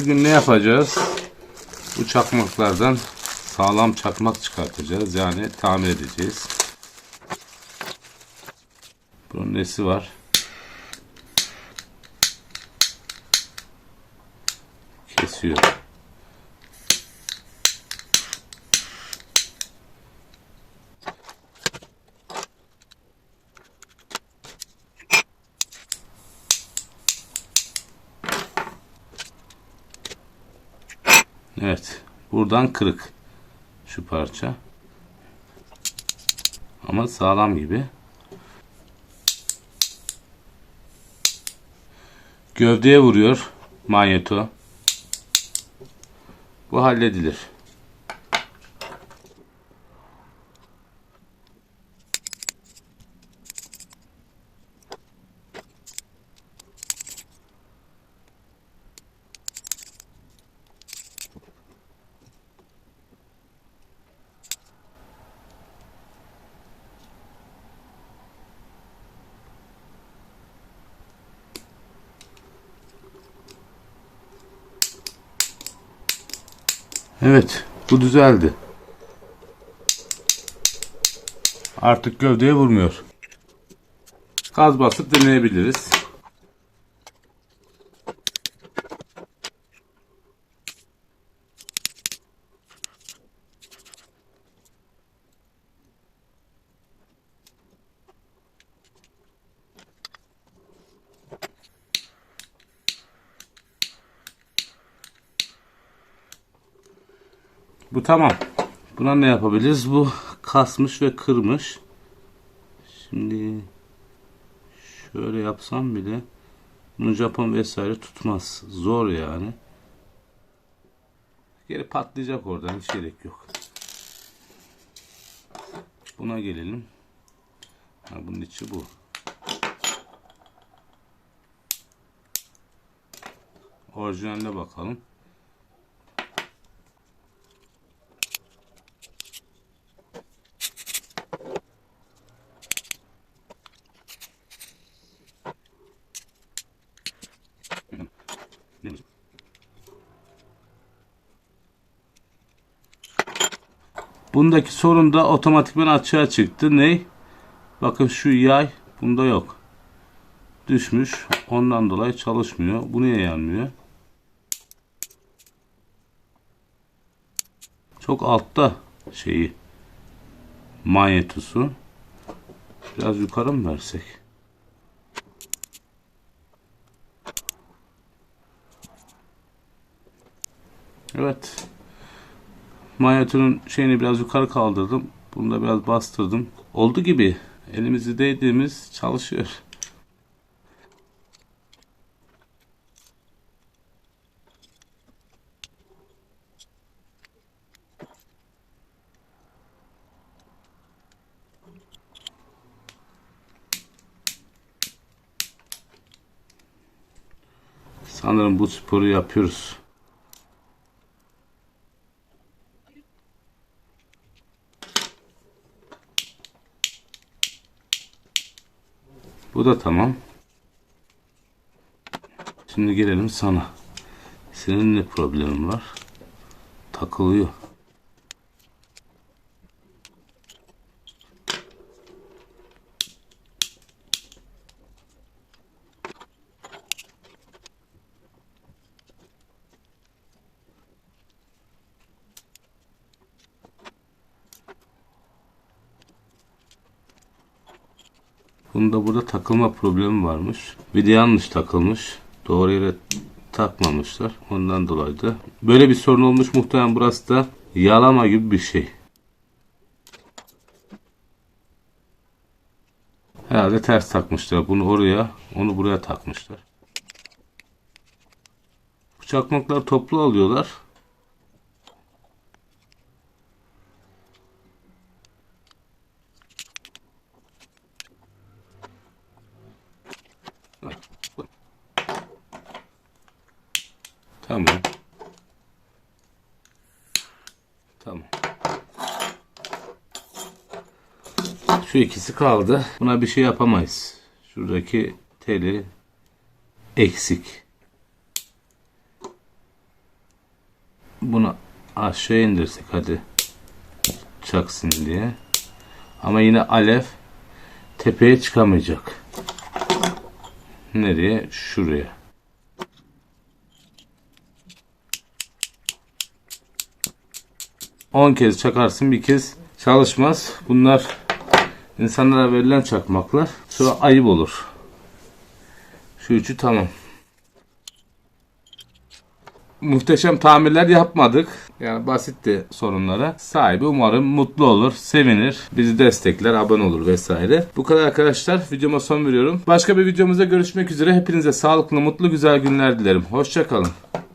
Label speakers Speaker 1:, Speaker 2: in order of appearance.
Speaker 1: Bugün ne yapacağız? Bu çakmaklardan sağlam çakmak çıkartacağız. Yani tamir edeceğiz. Bunun nesi var? Kesiyor. Evet. Buradan kırık. Şu parça. Ama sağlam gibi. Gövdeye vuruyor manyeto. Bu halledilir. Evet, bu düzeldi. Artık gövdeye vurmuyor. Gaz basıp deneyebiliriz. Bu tamam. Buna ne yapabiliriz? Bu kasmış ve kırmış. Şimdi şöyle yapsam bile bunu Japon vesaire tutmaz. Zor yani. Geri patlayacak oradan. Hiç gerek yok. Buna gelelim. Ha, bunun içi bu. Orijinaline bakalım. Bundaki sorun da otomatikman açığa çıktı. Ne? Bakın şu yay bunda yok. Düşmüş. Ondan dolayı çalışmıyor. Bu niye yanmıyor? Çok altta şeyi manyetosu. Biraz yukarı mı versek? Evet. Manyetonun şeyini biraz yukarı kaldırdım. Bunu da biraz bastırdım. Oldu gibi. Elimizi değdiğimiz çalışıyor. Sanırım bu sporu yapıyoruz. Bu da tamam. Şimdi gelelim sana. Senin ne problemin var? Takılıyor. Bunda burada takılma problemi varmış. Vida yanlış takılmış. Doğru yere takmamışlar. Ondan dolayı da. Böyle bir sorun olmuş muhtemelen burası da yalama gibi bir şey. Herhalde ters takmışlar. Bunu oraya, onu buraya takmışlar. Bu çakmakları toplu alıyorlar. Tamam. Tamam. Şu ikisi kaldı. Buna bir şey yapamayız. Şuradaki teli eksik. bunu aşağı indirsek hadi çaksın diye. Ama yine alev tepeye çıkamayacak. Nereye? Şuraya. On kez çakarsın bir kez çalışmaz. Bunlar insanlara verilen çakmaklar. Sonra ayıp olur. Şu üçü tamam. Muhteşem tamirler yapmadık. Yani basitti sorunlara. Sahibi umarım mutlu olur, sevinir, bizi destekler, abone olur vesaire. Bu kadar arkadaşlar. Videoma son veriyorum. Başka bir videomuzda görüşmek üzere. Hepinize sağlıklı, mutlu, güzel günler dilerim. Hoşçakalın.